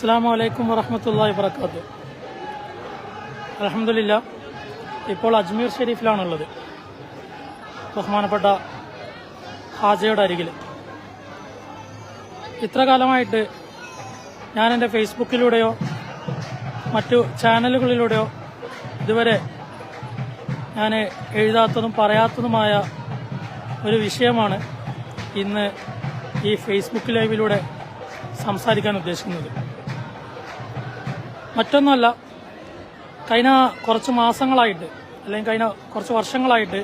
അസ്സാം വലൈക്കും വറഹമത്തല്ലാ വാത്തു അലഹമില്ല ഇപ്പോൾ അജ്മീർ ഷെരീഫിലാണുള്ളത്. ബഹുമാനപ്പെട്ട ഹാജയുടെ അരികിൽ ഇത്ര കാലമായിട്ട് ഞാൻ എന്റെ ഫേസ്ബുക്കിലൂടെയോ മറ്റു ചാനലുകളിലൂടെയോ ഇതുവരെ ഞാൻ എഴുതാത്തതും പറയാത്തതുമായ ഒരു വിഷയമാണ് ഇന്ന് ഈ ഫേസ്ബുക്ക് ലൈവിലൂടെ സംസാരിക്കാൻ ഉദ്ദേശിക്കുന്നത്. മറ്റൊന്നുമല്ല കഴിഞ്ഞ കുറച്ച് മാസങ്ങളായിട്ട് അല്ലെങ്കിൽ കഴിഞ്ഞ കുറച്ച് വർഷങ്ങളായിട്ട്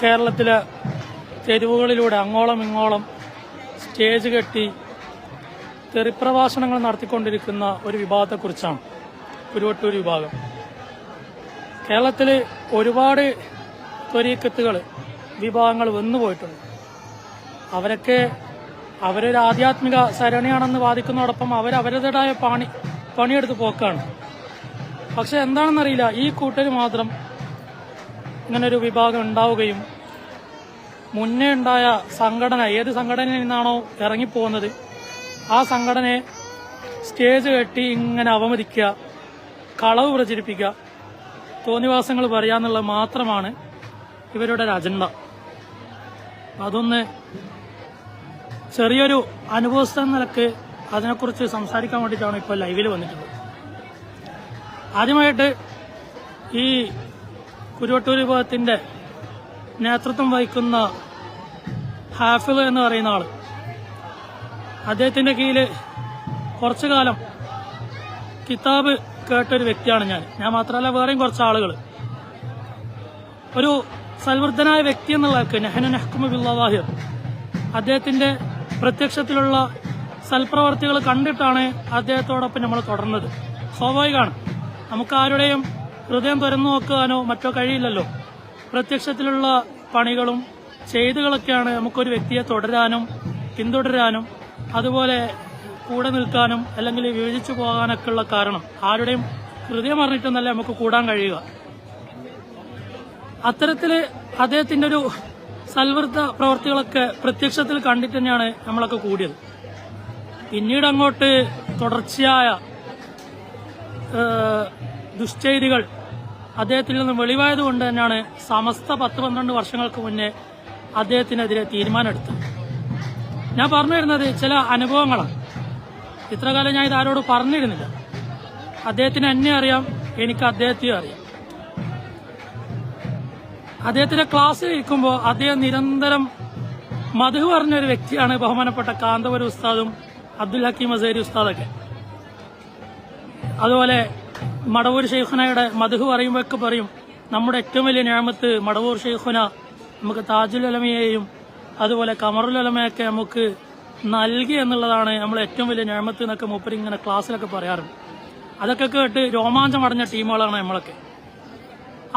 കേരളത്തിലെ തെരുവുകളിലൂടെ അങ്ങോളം ഇങ്ങോളം സ്റ്റേജ് കെട്ടി തെറിപ്രഭാഷണങ്ങൾ നടത്തിക്കൊണ്ടിരിക്കുന്ന ഒരു വിഭാഗത്തെക്കുറിച്ചാണ് കുരുവട്ടൂർ വിഭാഗം. കേരളത്തിൽ ഒരുപാട് ത്വരീക്കത്തുകൾ വിഭാഗങ്ങൾ വന്നു പോയിട്ടുണ്ട് അവരൊക്കെ അവരൊരു ആധ്യാത്മിക സരണിയാണെന്ന് വാദിക്കുന്നതോടൊപ്പം അവർ അവരുടേതായ പണി പണിയെടുത്ത് പോക്കാണ്. പക്ഷെ എന്താണെന്നറിയില്ല ഈ കൂട്ടർ മാത്രം ഇങ്ങനൊരു വിഭാഗം ഉണ്ടാവുകയും മുന്നേ ഉണ്ടായ സംഘടന ഏത് സംഘടനയിൽ നിന്നാണോ ഇറങ്ങിപ്പോകുന്നത് ആ സംഘടനയെ സ്റ്റേജ് കെട്ടി ഇങ്ങനെ അവമതിക്കുക കളവ് പ്രചരിപ്പിക്കുക തോന്നിവാസങ്ങൾ പറയാന്നുള്ളത് മാത്രമാണ് ഇവരുടെ ഒരു അജണ്ട. അതൊന്ന് ചെറിയൊരു അനുഭവസ്ഥ നിലയ്ക്ക് അതിനെക്കുറിച്ച് സംസാരിക്കാൻ വേണ്ടിയിട്ടാണ് ഇപ്പോൾ ലൈവിൽ വന്നിട്ടുള്ളത്. ആദ്യമായിട്ട് ഈ കുരുവട്ടൂർ വിഭാഗത്തിന്റെ നേതൃത്വം വഹിക്കുന്ന ഹാഫിൾ എന്ന് പറയുന്ന ആൾ അദ്ദേഹത്തിന്റെ കീഴിൽ കുറച്ചു കാലം കിതാബ് കേട്ടൊരു വ്യക്തിയാണ് ഞാൻ. ഞാൻ മാത്രമല്ല വേറെയും കുറച്ച് ആളുകൾ ഒരു സൽവൃദ്ധനായ വ്യക്തി എന്നുള്ള നെഹനു നെഹ്കുമ ബില്ലാഹിർ അദ്ദേഹത്തിന്റെ പ്രത്യക്ഷത്തിലുള്ള സൽപ്രവർത്തികൾ കണ്ടിട്ടാണ് അദ്ദേഹത്തോടൊപ്പം നമ്മൾ തുടർന്നത്. സ്വാഭാവികമാണ്. നമുക്ക് ആരുടെയും ഹൃദയം തുറന്നു നോക്കാനോ മറ്റോ കഴിയില്ലല്ലോ. പ്രത്യക്ഷത്തിലുള്ള പണികളും ചെയ്തുകളൊക്കെയാണ് നമുക്കൊരു വ്യക്തിയെ തുടരാനും പിന്തുടരാനും അതുപോലെ കൂടെ നിൽക്കാനും അല്ലെങ്കിൽ വിഭജിച്ചു പോകാനൊക്കെ ഉള്ള കാരണം. ആരുടെയും ഹൃദയം അറിഞ്ഞിട്ടൊന്നല്ല നമുക്ക് കൂടാൻ കഴിയുക. അത്തരത്തിൽ അദ്ദേഹത്തിന്റെ ഒരു സൽവൃത്ത പ്രവർത്തികളൊക്കെ പ്രത്യക്ഷത്തിൽ കണ്ടിട്ട് തന്നെയാണ് നമ്മളൊക്കെ കൂടിയത്. പിന്നീട് അങ്ങോട്ട് തുടർച്ചയായ ദുശ്ചൈതികൾ അദ്ദേഹത്തിൽ നിന്ന് വെളിവായത് കൊണ്ട് തന്നെയാണ് സമസ്ത പത്ത് പന്ത്രണ്ട് വർഷങ്ങൾക്ക് മുന്നേ അദ്ദേഹത്തിനെതിരെ തീരുമാനമെടുത്തത്. ഞാൻ പറഞ്ഞു വരുന്നത് ചില അനുഭവങ്ങളാണ്. ഇത്ര കാലം ഞാൻ ഇത് ആരോട് പറഞ്ഞിരുന്നില്ല. അദ്ദേഹത്തിന് എന്നെ അറിയാം എനിക്ക് അദ്ദേഹത്തെയും അറിയാം. അദ്ദേഹത്തിന്റെ ക്ലാസ്സിൽ ഇരിക്കുമ്പോൾ അദ്ദേഹം നിരന്തരം മധു പറഞ്ഞ ഒരു വ്യക്തിയാണ് ബഹുമാനപ്പെട്ട കാന്തപുര ഉസ്താദും അബ്ദുൽ ഹക്കീം അസേരി ഉസ്താദൊക്കെ. അതുപോലെ മടവൂർ ഷെയ്ഖുനയുടെ മധു പറയുമ്പോഴൊക്കെ പറയും നമ്മുടെ ഏറ്റവും വലിയ ഞാമത്ത് മടവൂർ ഷെയ്ഖുന നമുക്ക് താജുൽ അലമയെയും അതുപോലെ കമറുൽ അലമയൊക്കെ നമുക്ക് നൽകി എന്നുള്ളതാണ് നമ്മൾ ഏറ്റവും വലിയ ഞാമത്ത് എന്നൊക്കെ മൂപ്പര് ഇങ്ങനെ ക്ലാസ്സിലൊക്കെ പറയാറുണ്ട്. അതൊക്കെ കേട്ട് രോമാഞ്ചം അടഞ്ഞ ടീമുകളാണ് നമ്മളൊക്കെ.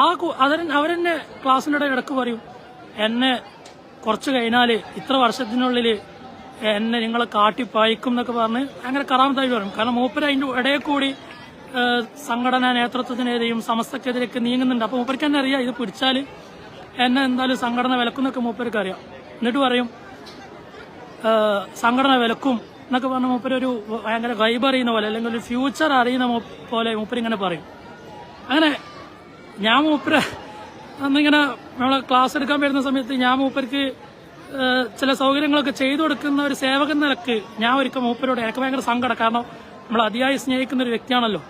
ആ അതെ അവരെ അവരെന്നെ ക്ലാസ്സിനിടെ ഇടയ്ക്ക് പറയും എന്നെ കുറച്ച് കഴിഞ്ഞാൽ ഇത്ര വർഷത്തിനുള്ളിൽ എന്നെ നിങ്ങളെ കാട്ടിപ്പായിക്കും എന്നൊക്കെ പറഞ്ഞ് അങ്ങനെ കറാമത്തായി പറയും. കാരണം മൂപ്പര് അതിന്റെ ഇടയിൽ കൂടി സംഘടനാ നേതൃത്വത്തിനെതിരെയും സമസ്തക്കെതിരെയൊക്കെ നീങ്ങുന്നുണ്ട്. അപ്പൊ മൂപ്പർക്ക് തന്നെ അറിയാം ഇത് പിടിച്ചാൽ എന്നെ എന്തായാലും സംഘടന വിലക്കുന്നൊക്കെ മൂപ്പർക്ക് അറിയാം. എന്നിട്ട് പറയും സംഘടന വിലക്കും എന്നൊക്കെ പറഞ്ഞ മൂപ്പര് ഒരു ഭയങ്കര വൈബ് അറിയുന്ന പോലെ അല്ലെങ്കിൽ ഒരു ഫ്യൂച്ചർ അറിയുന്ന പോലെ മൂപ്പര് ഇങ്ങനെ പറയും. അങ്ങനെ ഞാൻ മൂപ്പര അന്നിങ്ങനെ നമ്മളെ ക്ലാസ് എടുക്കാൻ വരുന്ന സമയത്ത് ഞാൻ മൂപ്പർക്ക് ചില സൗകര്യങ്ങളൊക്കെ ചെയ്തു കൊടുക്കുന്ന ഒരു സേവകൻ നിലയ്ക്ക് ഞാൻ ഒരിക്കൽ മൂപ്പരോട് എനിക്ക് ഭയങ്കര സങ്കടം. കാരണം നമ്മൾ അതിയായി സ്നേഹിക്കുന്ന ഒരു വ്യക്തിയാണല്ലോ.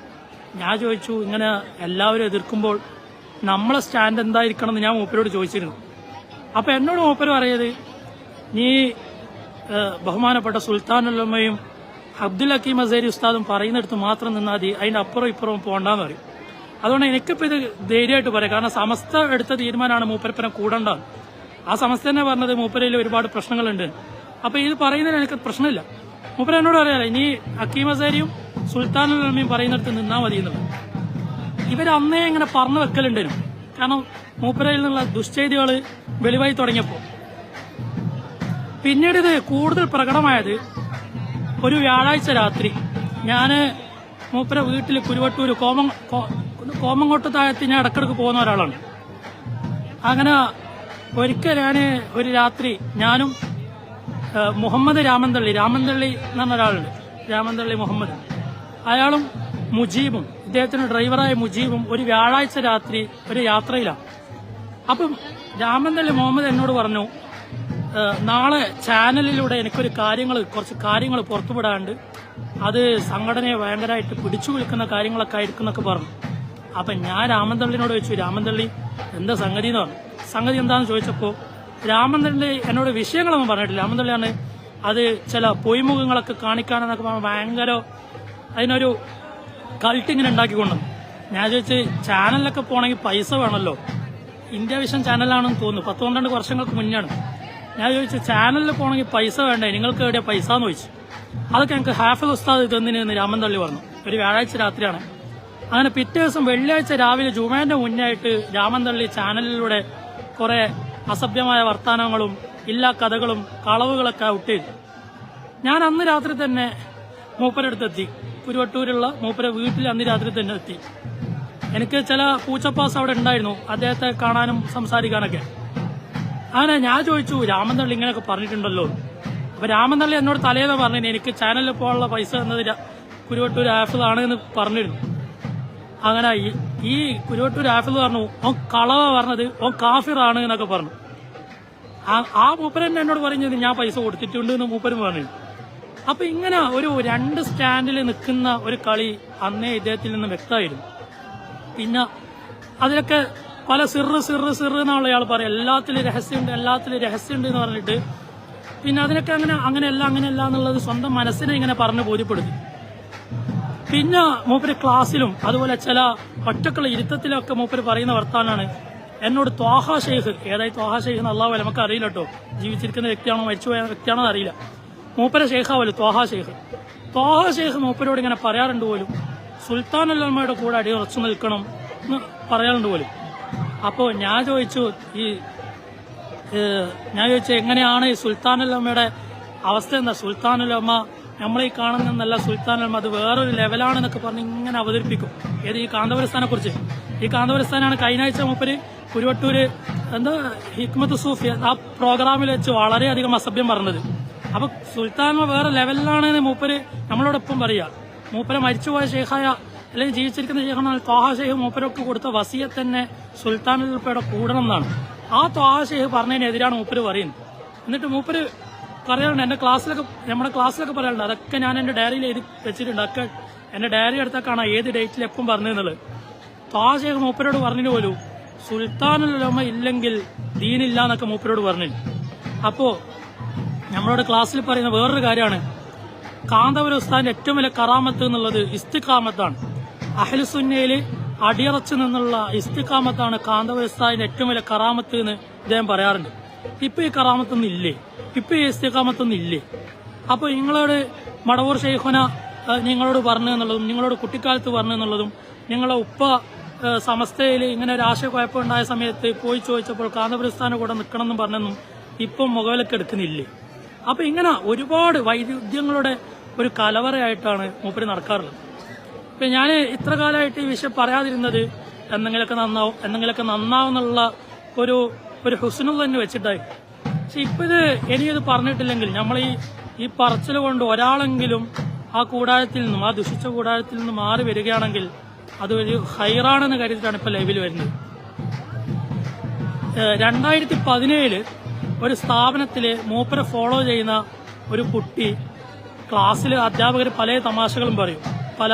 ഞാൻ ചോദിച്ചു ഇങ്ങനെ എല്ലാവരും എതിർക്കുമ്പോൾ നമ്മളെ സ്റ്റാൻഡ് എന്തായിരിക്കണം എന്ന് ഞാൻ മൂപ്പരോട് ചോദിച്ചിരുന്നു. അപ്പൊ എന്നോട് മൂപ്പര് പറയത് നീ ബഹുമാനപ്പെട്ട ബഹുമാനപ്പെട്ട സുൽത്താനുല്ലമ്മയും അബ്ദുൽ ഹക്കീം അസേരി ഉസ്താദും പറയുന്നിടത്ത് മാത്രം നിന്നാൽ മതി അതിന്റെ അപ്പുറം ഇപ്പുറവും പോകണ്ടെന്ന് പറയും. അതുകൊണ്ട് എനിക്കിപ്പോൾ ഇത് ധൈര്യമായിട്ട് പറയാം. കാരണം സമസ്ത എടുത്ത തീരുമാനമാണ് മൂപ്പരപ്പനെ കൂടേണ്ടത് ആ സമസ്ത തന്നെ പറഞ്ഞത് മൂപ്പരയിൽ ഒരുപാട് പ്രശ്നങ്ങളുണ്ട്. അപ്പോൾ ഇത് പറയുന്നതിന് എനിക്ക് പ്രശ്നമില്ല. മൂപ്പര എന്നോട് പറയാലോ ഇനി ഹക്കീം സുൽത്താൻ അലമിയും പറയുന്നിടത്ത് നിന്നാൽ മതി എന്നുള്ളത് ഇവർ അന്നേ ഇങ്ങനെ പറഞ്ഞു വെക്കലുണ്ടായിരുന്നു കാരണം മൂപ്പരയിൽ നിന്നുള്ള ദുശ്ചെയ്തികൾ വെളിവായി തുടങ്ങിയപ്പോൾ പിന്നീട് ഇത് കൂടുതൽ പ്രകടമായത് ഒരു വ്യാഴാഴ്ച രാത്രി. ഞാൻ മൂപ്പര വീട്ടിൽ കുരുവട്ടൂർ കോമം കോമങ്കോട്ട് താഴത്ത് ഞാൻ ഇടക്കിടക്ക് പോകുന്ന ഒരാളാണ്. അങ്ങനെ ഒരിക്കൽ ഞാൻ ഒരു രാത്രി ഞാനും മുഹമ്മദ് രാമന്തള്ളി രാമന്തള്ളി എന്ന് പറഞ്ഞ ഒരാളുണ്ട്. രാമന്തള്ളി മുഹമ്മദ്. അയാളും മുജീബും ഇദ്ദേഹത്തിന് ഡ്രൈവറായ മുജീബും ഒരു വ്യാഴാഴ്ച രാത്രി ഒരു യാത്രയിലാണ്. അപ്പം രാമന്തള്ളി മുഹമ്മദ് എന്നോട് പറഞ്ഞു നാളെ ചാനലിലൂടെ എനിക്കൊരു കാര്യങ്ങൾ കുറച്ച് കാര്യങ്ങൾ പുറത്തുവിടാണ്ട് അത് സംഘടനയെ ഭയങ്കരമായിട്ട് പിടിച്ചു വിളിക്കുന്ന കാര്യങ്ങളൊക്കെ ആയിരിക്കും എന്നൊക്കെ പറഞ്ഞു. അപ്പൊ ഞാൻ രാമൻതള്ളിനോട് ചോദിച്ചു രാമൻതള്ളി എന്താ സംഗതി എന്ന് പറഞ്ഞു. സംഗതി എന്താണെന്ന് ചോദിച്ചപ്പോൾ രാമൻതള്ളി എന്നോട് വിഷയങ്ങളൊന്നും പറഞ്ഞിട്ടില്ല. രാമൻതള്ളിയാണ് അത് ചില പൊയ്മുഖങ്ങളൊക്കെ കാണിക്കാനെന്നൊക്കെ പറഞ്ഞാൽ ഭയങ്കര അതിനൊരു കൾട്ട് ഇങ്ങനെ ഉണ്ടാക്കിക്കൊണ്ടു ഞാൻ ചോദിച്ച് ചാനലിലൊക്കെ പോകണമെങ്കിൽ പൈസ വേണമല്ലോ ഇന്ത്യ വിഷൻ ചാനലാണെന്ന് തോന്നുന്നു. പത്ത് പന്ത്രണ്ട് വർഷങ്ങൾക്ക് മുന്നാണ് ഞാൻ ചോദിച്ചു ചാനലിൽ പോകണമെങ്കിൽ പൈസ വേണ്ടേ? നിങ്ങൾക്ക് എവിടെയാ പൈസ? എന്ന് ചോദിച്ചു. അതൊക്കെ ഞങ്ങൾക്ക് ഹാഫിൽ ഉസ്താദ് ഇതെന്തിനു രാമൻ തള്ളി പറഞ്ഞു. ഒരു വ്യാഴാഴ്ച രാത്രിയാണ്. അങ്ങനെ പിറ്റേ ദിവസം വെള്ളിയാഴ്ച രാവിലെ ജുമേന്റെ മുന്നായിട്ട് രാമന്തള്ളി ചാനലിലൂടെ കുറെ അസഭ്യമായ വർത്തമാനങ്ങളും ഇല്ലാ കഥകളും കളവുകളൊക്കെ ഔട്ട് ചെയ്തു. ഞാൻ അന്ന് രാത്രി തന്നെ മൂപ്പരടുത്തെത്തി കുരുവട്ടൂരുള്ള മൂപ്പര വീട്ടിൽ അന്ന് രാത്രി തന്നെ എത്തി. എനിക്ക് ചില പൂച്ചപ്പാസ് അവിടെ ഉണ്ടായിരുന്നു. അദ്ദേഹത്തെ കാണാനും സംസാരിക്കാനൊക്കെ. അങ്ങനെ ഞാൻ ചോദിച്ചു രാമന്തള്ളി ഇങ്ങനെയൊക്കെ പറഞ്ഞിട്ടുണ്ടല്ലോ? അപ്പൊ രാമന്തള്ളി എന്നോട് തലേന്ന് പറഞ്ഞു എനിക്ക് ചാനലിൽ പോകാനുള്ള പൈസ എന്നത് കുരുവട്ടൂർ ആഫിലാണ് എന്ന് പറഞ്ഞിരുന്നു. അങ്ങനെ ഈ- കുരുവട്ടൂർ ആഫിൽ പറഞ്ഞു ഓൻ കളവ പറഞ്ഞത് ഓൻ കാഫിറാണ് എന്നൊക്കെ പറഞ്ഞു. ആ- മൂപ്പര് മൂപ്പരൻ എന്നോട് പറഞ്ഞത് ഞാൻ പൈസ കൊടുത്തിട്ടുണ്ട് എന്ന് മൂപ്പരും പറഞ്ഞു. അപ്പൊ ഇങ്ങനെ ഒരു രണ്ട് സ്റ്റാൻഡിൽ നിൽക്കുന്ന ഒരു കളി അന്നേ ഇദ്ദേഹത്തിൽ നിന്ന് വ്യക്തമായിരുന്നു. പിന്നെ അതിലൊക്കെ പല സിറ് സിറ് സിറ് എന്നുള്ള ആൾ പറയും. എല്ലാത്തിലും രഹസ്യമുണ്ട് എല്ലാത്തിലും രഹസ്യമുണ്ട് എന്ന് പറഞ്ഞിട്ട്. പിന്നെ അതിനൊക്കെ അങ്ങനെ അങ്ങനെയല്ല അങ്ങനെയല്ല എന്നുള്ളത് സ്വന്തം മനസ്സിനെ ഇങ്ങനെ പറഞ്ഞു ബോധ്യപ്പെടുത്തി. പിന്നെ മൂപ്പര് ക്ലാസ്സിലും അതുപോലെ ചില ഒറ്റക്കുള്ള ഇരുത്തത്തിലൊക്കെ മൂപ്പര് പറയുന്ന വർത്താനാണ്. എന്നോട് ത്വാഹ ഷെയ്ഖ് ഏതായി ത്വാഹ ഷെയ്ഖ് എന്നുള്ള നമുക്ക് അറിയില്ല കേട്ടോ. ജീവിച്ചിരിക്കുന്ന വ്യക്തിയാണോ മരിച്ചുപോയ വ്യക്തിയാണോ അറിയില്ല. മൂപ്പര ഷെയ്ഖാവല്ലോ ത്വാഹ ഷെയ്ഖ് ത്വാഹ ഷെയ്ഖ് മൂപ്പരോട് ഇങ്ങനെ പറയാറുണ്ട് പോലും. സുൽത്താൻ അല്ലമ്മയുടെ കൂടെ അടി അടിയുറച്ചു നിൽക്കണം എന്ന് പറയാറുണ്ട് പോലും. അപ്പോ ഞാൻ ചോദിച്ചു ഈ ഞാൻ ചോദിച്ചു എങ്ങനെയാണ് ഈ സുൽത്താൻ അല്ലമ്മയുടെ അവസ്ഥ എന്താ? സുൽത്താനുലമ്മ നമ്മളീ കാണുന്നല്ല സുൽത്താനുലമ്മ അത് വേറൊരു ലെവലാണെന്നൊക്കെ പറഞ്ഞ് ഇങ്ങനെ അവതരിപ്പിക്കും. ഏത് ഈ കാന്തപുരസ്ഥാനെ കുറിച്ച് ഈ കാന്തപുരസ്ഥാനാണ് കഴിഞ്ഞ ആഴ്ച മൂപ്പര് കുരുവട്ടൂര് എന്താ ഹിക്മത്ത് സൂഫി ആ പ്രോഗ്രാമിൽ വെച്ച് വളരെയധികം അസഭ്യം പറഞ്ഞത്. അപ്പൊ സുൽത്താൻ വേറെ ലെവലിലാണെന്ന് മൂപ്പര് നമ്മളോടൊപ്പം പറയുക മൂപ്പരെ മരിച്ചുപോയ ഷെയ്ഖായ അല്ലെങ്കിൽ ജീവിച്ചിരിക്കുന്ന ഷെയ്ഖാണ് ത്വാഹ ഷെയ്ഖ് മൂപ്പരൊക്കെ കൊടുത്ത വസിയെ തന്നെ സുൽത്താനുൽപ്പയുടെ കൂടണം എന്നാണ്. ആ ത്വാഹ ഷെയ്ഖ് പറഞ്ഞതിനെതിരാണ് മൂപ്പര് പറയുന്നത്. എന്നിട്ട് മൂപ്പര് പറയാറുണ്ട്. എന്റെ ക്ലാസ്സിലൊക്കെ നമ്മുടെ ക്ലാസ്സിലൊക്കെ പറയാറുണ്ട്. അതൊക്കെ ഞാൻ എന്റെ ഡയറിയിൽ എഴുതി വെച്ചിട്ടുണ്ട്. അതൊക്കെ എന്റെ ഡയറി എടുത്താൽ കാണാം ഏത് ഡേറ്റിൽ എപ്പം പറഞ്ഞെന്നുള്ളത് പാചകം മൂപ്പരോട് പറഞ്ഞിട്ട് പോലും സുൽത്താനുലമ ഇല്ലെങ്കിൽ ദീനില്ല എന്നൊക്കെ മൂപ്പരോട് പറഞ്ഞു അപ്പോ നമ്മളോട് ക്ലാസ്സിൽ പറയുന്ന വേറൊരു കാര്യമാണ്. കാന്തപുര ഉസ്താദിന്റെ ഏറ്റവും വലിയ കറാമത്ത് എന്നുള്ളത് ഇസ്തിഖാമത്താണ്. അഹ്ലുസുന്നയിൽ അടിയറച്ചു നിന്നുള്ള ഇസ്തിഖാമത്താണ് കാന്തപുര ഉസ്താദിന്റെ ഏറ്റവും വലിയ കറാമത്ത് എന്ന് ഇദ്ദേഹം പറയാറുണ്ട്. ഇപ്പൊ ഈ കറാമത്തൊന്നും ഇല്ലേ ഇപ്പൊ ഈ ഇസ്തിഖാമത്തൊന്നും ഇല്ലേ അപ്പൊ നിങ്ങളോട് മടവൂർ ഷെയ്ഖുന നിങ്ങളോട് പറഞ്ഞു എന്നുള്ളതും നിങ്ങളോട് കുട്ടിക്കാലത്ത് പറഞ്ഞു എന്നുള്ളതും നിങ്ങളെ ഉപ്പ സമസ്തയിൽ ഇങ്ങനെ ഒരു ആശയക്കുഴപ്പം ഉണ്ടായ സമയത്ത് പോയി ചോദിച്ചപ്പോൾ കാന്തപുരസ്ഥാനം കൂടെ നിൽക്കണം എന്നും പറഞ്ഞെന്നും ഇപ്പം മുഖവിലൊക്കെ എടുക്കുന്നില്ലേ? അപ്പൊ ഇങ്ങനെ ഒരുപാട് വൈരുദ്ധ്യങ്ങളുടെ ഒരു കലവറയായിട്ടാണ് മൂപ്പര് നടക്കാറുള്ളത്. ഇപ്പൊ ഞാൻ ഇത്ര കാലമായിട്ട് ഈ വിഷയം പറയാതിരുന്നത് എന്തെങ്കിലുമൊക്കെ നന്നാവും എന്തെങ്കിലുമൊക്കെ നന്നാവും എന്നുള്ള ഒരു ഒരു ഹുസ്നുൾ തന്നെ വെച്ചിട്ടായി. പക്ഷെ ഇപ്പൊ ഇത് ഇനിയത് പറഞ്ഞിട്ടില്ലെങ്കിൽ നമ്മൾ ഈ ഈ പറച്ചിൽ കൊണ്ട് ഒരാളെങ്കിലും ആ കൂടാരത്തിൽ നിന്നും ആ ദുഷിച്ച കൂടാരത്തിൽ നിന്നും മാറി വരികയാണെങ്കിൽ അത് ഒരു ഹൈറാണെന്ന് കരുതിയിട്ടാണ് ഇപ്പൊ ലൈവിൽ വരുന്നത്. രണ്ടായിരത്തി പതിനേഴിൽ ഒരു സ്ഥാപനത്തിൽ മൂപ്പരെ ഫോളോ ചെയ്യുന്ന ഒരു കുട്ടി ക്ലാസ്സിൽ അധ്യാപകർ പല തമാശകളും പറയും. പല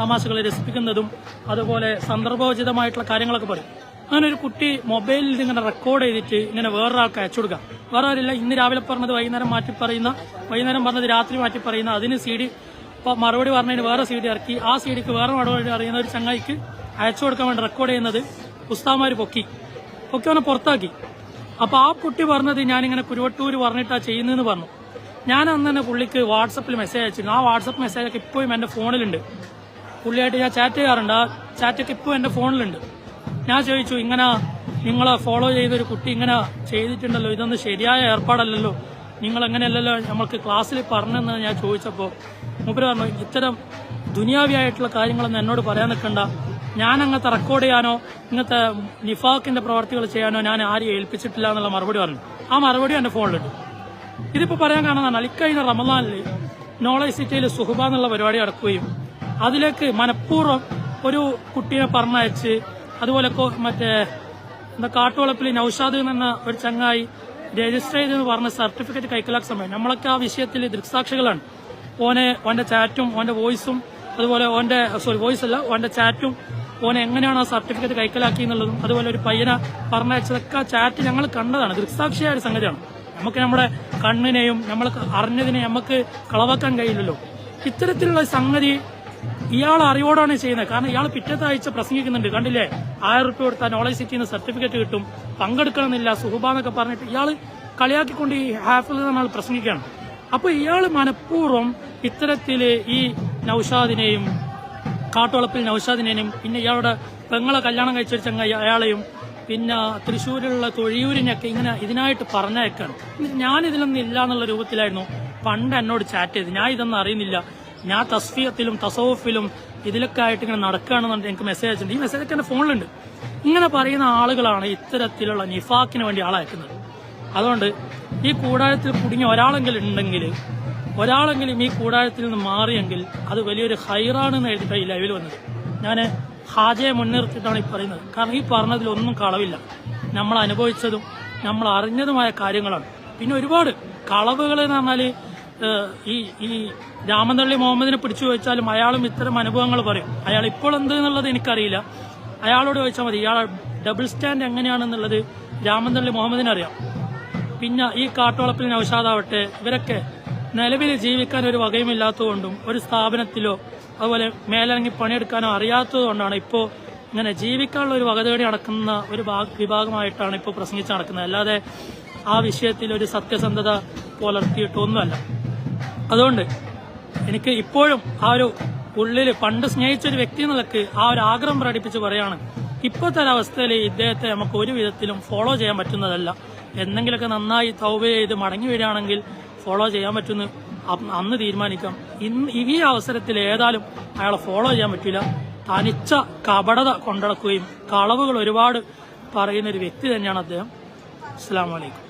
തമാശകൾ രസിപ്പിക്കുന്നതും അതുപോലെ സന്ദർഭോചിതമായിട്ടുള്ള കാര്യങ്ങളൊക്കെ പറയും. അങ്ങനെ ഒരു കുട്ടി മൊബൈലിൽ ഇങ്ങനെ റെക്കോർഡ് ചെയ്തിട്ട് ഇങ്ങനെ വേറൊരാൾക്ക് അയച്ചു കൊടുക്കാം വേറെ ആരില്ല ഇന്ന് രാവിലെ പറഞ്ഞത് വൈകുന്നേരം മാറ്റി പറയുന്ന വൈകുന്നേരം പറഞ്ഞത് രാത്രി മാറ്റി പറയുന്ന അതിന് സി ഡി മറുപടി പറഞ്ഞതിന് വേറെ സി ഡി ഇറക്കി. ആ സി ഡിക്ക് വേറെ മറുപടി അറിയുന്ന ഒരു ചങ്ങായിക്ക് അയച്ചു കൊടുക്കാൻ വേണ്ടി റെക്കോർഡ് ചെയ്യുന്നത് ഉസ്താമാര് പൊക്കി. പൊക്കി അവനെ പുറത്താക്കി. അപ്പൊ ആ കുട്ടി പറഞ്ഞത് ഞാനിങ്ങനെ കുരുവട്ടൂര് പറഞ്ഞിട്ടാ ചെയ്യുന്നതെന്ന് പറഞ്ഞു. ഞാൻ അന്ന് തന്നെ പുള്ളിക്ക് വാട്സപ്പിൽ മെസ്സേജ് അയച്ചിരുന്നു. ആ വാട്സപ്പ് മെസ്സേജ് ഒക്കെ ഇപ്പോഴും എന്റെ ഫോണിലുണ്ട് പുള്ളിയായിട്ട് ഞാൻ ചാറ്റ് ചെയ്യാറുണ്ട്. ആ ചാറ്റൊക്കെ ഇപ്പോഴും എന്റെ ഫോണിലുണ്ട് ഞാൻ ചോദിച്ചു ഇങ്ങനെ നിങ്ങളെ ഫോളോ ചെയ്ത ഒരു കുട്ടി ഇങ്ങനെ ചെയ്തിട്ടുണ്ടല്ലോ ഇതൊന്നും ശരിയായ ഏർപ്പാടല്ലല്ലോ. നിങ്ങൾ എങ്ങനെയല്ലല്ലോ നമ്മൾക്ക് ക്ലാസ്സിൽ പറഞ്ഞെന്ന് ഞാൻ ചോദിച്ചപ്പോൾ മൂപ്പര് പറഞ്ഞു ഇത്തരം ദുനിയാവിയായിട്ടുള്ള കാര്യങ്ങളൊന്നും എന്നോട് പറയാൻ നിൽക്കണ്ട. ഞാൻ അങ്ങനത്തെ റെക്കോർഡ് ചെയ്യാനോ ഇങ്ങനത്തെ നിഫാക്കിന്റെ പ്രവർത്തികൾ ചെയ്യാനോ ഞാൻ ആരെയും ഏൽപ്പിച്ചിട്ടില്ല എന്നുള്ള മറുപടി പറഞ്ഞു. ആ മറുപടി എന്റെ ഫോണിലുണ്ട് ഇതിപ്പോ പറയാൻ കാണുന്നതാണ് അലിക്കഴിഞ്ഞ റമദാനിൽ നോളജ് സിറ്റിയിൽ സുഹബ എന്നുള്ള പരിപാടി നടക്കുകയും അതിലേക്ക് മനഃപൂർവം ഒരു കുട്ടിയെ പറഞ്ഞയച്ച് അതുപോലെ മറ്റേ എന്താ കാട്ടുവളപ്പിൽ നൌഷാദ് എന്ന ഒരു ചങ്ങായി രജിസ്റ്റർ ചെയ്തെന്ന് പറഞ്ഞ സർട്ടിഫിക്കറ്റ് കൈക്കലാക്കുന്ന സമയം. നമ്മളൊക്കെ ആ വിഷയത്തിൽ ദൃക്സാക്ഷികളാണ്. ഓനെ ഓന്റെ ചാറ്റും ഓന്റെ വോയിസും അതുപോലെ ഓന്റെ സോറി വോയിസ് അല്ല ഓന്റെ ചാറ്റും ഓനെ എങ്ങനെയാണ് ആ സർട്ടിഫിക്കറ്റ് കൈക്കലാക്കി എന്നുള്ളതും അതുപോലെ ഒരു പയ്യന പറഞ്ഞയച്ചതൊക്കെ ചാറ്റ് ഞങ്ങൾ കണ്ടതാണ്. ദൃക്സാക്ഷിയായ ഒരു സംഗതിയാണ്. നമുക്ക് നമ്മുടെ കണ്ണിനെയും നമ്മൾ അറിഞ്ഞതിനെ നമുക്ക് കളവാക്കാൻ കഴിയില്ലല്ലോ. ഇത്തരത്തിലുള്ള സംഗതി ഇയാൾ അറിവോടാണ് ചെയ്യുന്നത്. കാരണം ഇയാൾ പിറ്റത്തെ ആഴ്ച പ്രസംഗിക്കുന്നുണ്ട്. കണ്ടില്ലേ? ആയിരം റുപ്യ കൊടുത്താൽ നോളജ് സിറ്റിന്ന് സർട്ടിഫിക്കറ്റ് കിട്ടും. പങ്കെടുക്കണമെന്നില്ല. സുഹുബ എന്നൊക്കെ പറഞ്ഞിട്ട് ഇയാൾ കളിയാക്കിക്കൊണ്ട് ഈ ഹാഫിൽ നിന്നാൾ പ്രസംഗിക്കുകയാണ്. അപ്പൊ ഇയാൾ മനഃപൂർവം ഇത്തരത്തിൽ ഈ നൌഷാദിനെയും കാട്ടുവളപ്പിൽ നൌഷാദിനെയും പിന്നെ ഇയാളുടെ പെങ്ങളെ കല്യാണം കഴിച്ചു ചങ്ങ അയാളെയും പിന്നെ തൃശ്ശൂരിലുള്ള തൊഴിയൂരിനെയൊക്കെ ഇങ്ങനെ ഇതിനായിട്ട് പറഞ്ഞേക്കാണ് ഞാൻ ഇതിലൊന്നും ഇല്ല എന്നുള്ള രൂപത്തിലായിരുന്നു. പണ്ട് എന്നോട് ചാറ്റ് ചെയ്ത്. ഞാൻ ഇതൊന്നും അറിയുന്നില്ല. ഞാൻ തസ്ഫിയത്തിലും തസോഫിലും ഇതിലൊക്കെ ആയിട്ട് ഇങ്ങനെ നടക്കുകയാണെന്നുണ്ട് എനിക്ക് മെസ്സേജ് അയച്ചിട്ടുണ്ട്. ഈ മെസ്സേജ് ഒക്കെ എന്റെ ഫോണിലുണ്ട്. ഇങ്ങനെ പറയുന്ന ആളുകളാണ് ഇത്തരത്തിലുള്ള നിഫാക്കിന് വേണ്ടി ആളയക്കുന്നത്. അതുകൊണ്ട് ഈ കൂടാരത്തിൽ കുടുങ്ങിയ ഒരാളെങ്കിലും ഉണ്ടെങ്കിൽ ഒരാളെങ്കിലും ഈ കൂടാരത്തിൽ നിന്ന് മാറിയെങ്കിൽ അത് വലിയൊരു ഹൈറാണെന്ന് എഴുതിയിട്ടാണ് ഈ ലൈവിൽ വന്നത്. ഞാൻ ഹാജയെ മുൻനിർത്തിയിട്ടാണ് ഈ പറയുന്നത്. കാരണം ഈ പറഞ്ഞതിൽ ഒന്നും കളവില്ല. നമ്മൾ അനുഭവിച്ചതും നമ്മൾ അറിഞ്ഞതുമായ കാര്യങ്ങളാണ്. പിന്നെ ഒരുപാട് കളവുകൾ എന്ന് പറഞ്ഞാൽ ഈ ഈ രാമനള്ളി മുഹമ്മദിനെ പിടിച്ചു ചോദിച്ചാലും അയാളും ഇത്തരം അനുഭവങ്ങൾ പറയും. അയാൾ ഇപ്പോൾ എന്ത് എന്നുള്ളത് എനിക്കറിയില്ല. അയാളോട് ചോദിച്ചാൽ മതി ഇയാൾ ഡബിൾ സ്റ്റാൻഡ് എങ്ങനെയാണെന്നുള്ളത് രാമനള്ളി മുഹമ്മദിന് അറിയാം. പിന്നെ ഈ കാട്ടോളപ്പിൽ നൗഷാദാവട്ടെ ഇവരൊക്കെ നിലവിൽ ജീവിക്കാൻ ഒരു വകയുമില്ലാത്തതുകൊണ്ടും ഒരു സ്ഥാപനത്തിലോ അതുപോലെ മേലിറങ്ങി പണിയെടുക്കാനോ അറിയാത്തതുകൊണ്ടാണ് ഇപ്പോൾ ഇങ്ങനെ ജീവിക്കാനുള്ള ഒരു വകതേടി നടക്കുന്ന ഒരു ഭാഗ- വിഭാഗമായിട്ടാണ് ഇപ്പോൾ പ്രസംഗിച്ച് നടക്കുന്നത്. അല്ലാതെ ആ വിഷയത്തിൽ ഒരു സത്യസന്ധത പുലർത്തിയിട്ടൊന്നുമല്ല. അതുകൊണ്ട് എനിക്ക് ഇപ്പോഴും ആ ഒരു ഉള്ളിൽ പണ്ട് സ്നേഹിച്ച ഒരു വ്യക്തി എന്നുള്ളക്ക് ആ ഒരു ആഗ്രഹം പ്രകടിപ്പിച്ച് പറയാണ് ഇപ്പോഴത്തെ ഒരവസ്ഥയിൽ ഇദ്ദേഹത്തെ നമുക്ക് ഒരു വിധത്തിലും ഫോളോ ചെയ്യാൻ പറ്റുന്നതല്ല. എന്തെങ്കിലുമൊക്കെ നന്നായി തൗബ ചെയ്ത് മടങ്ങി വരികയാണെങ്കിൽ ഫോളോ ചെയ്യാൻ പറ്റുന്ന അന്ന് തീരുമാനിക്കാം. ഇന്ന് ഈ അവസരത്തിൽ ഏതായാലും അയാളെ ഫോളോ ചെയ്യാൻ പറ്റില്ല. തനിച്ച കപടത കൊണ്ടടക്കുകയും കളവുകൾ ഒരുപാട് പറയുന്ന ഒരു വ്യക്തി തന്നെയാണ് അദ്ദേഹം. അസ്സാം വലൈക്കും